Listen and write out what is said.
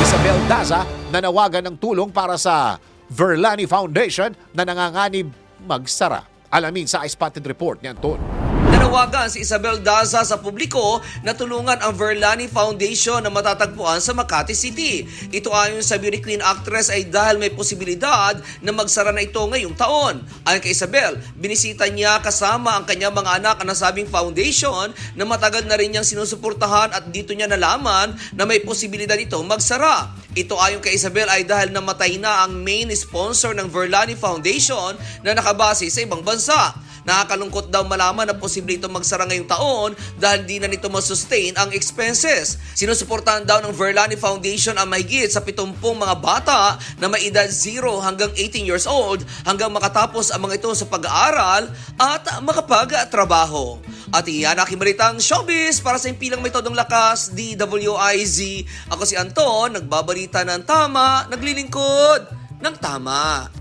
Isabel Daza nanawagan ng tulong para sa Verlani Foundation na nanganganib magsara. Alamin sa iSpotted Report ni Anton. Nanawagan si Isabel Daza sa publiko na tulungan ang Verlani Foundation na matatagpuan sa Makati City. Ito ayon sa beauty queen actress ay dahil may posibilidad na magsara na ito ngayong taon. Ayon kay Isabel, binisita niya kasama ang kanyang mga anak ang nasabing foundation na matagal na rin niyang sinusuportahan at dito niya nalaman na may posibilidad ito magsara. Ito ayon kay Isabel ay dahil namatay na ang main sponsor ng Verlani Foundation na nakabase sa ibang bansa. Nakakalungkot daw malaman na posible ito magsara ngayong taon dahil di na nito masustain ang expenses. Sinusuportahan daw ng Verlani Foundation ang mahigit sa 70 mga bata na may edad 0 hanggang 18 years old hanggang makatapos ang mga ito sa pag-aaral at makapag-trabaho. At iyan aking balitang showbiz para sa impilang may todong lakas, DWIZ. Ako si Anton, nagbabalita ng tama, naglilingkod ng tama.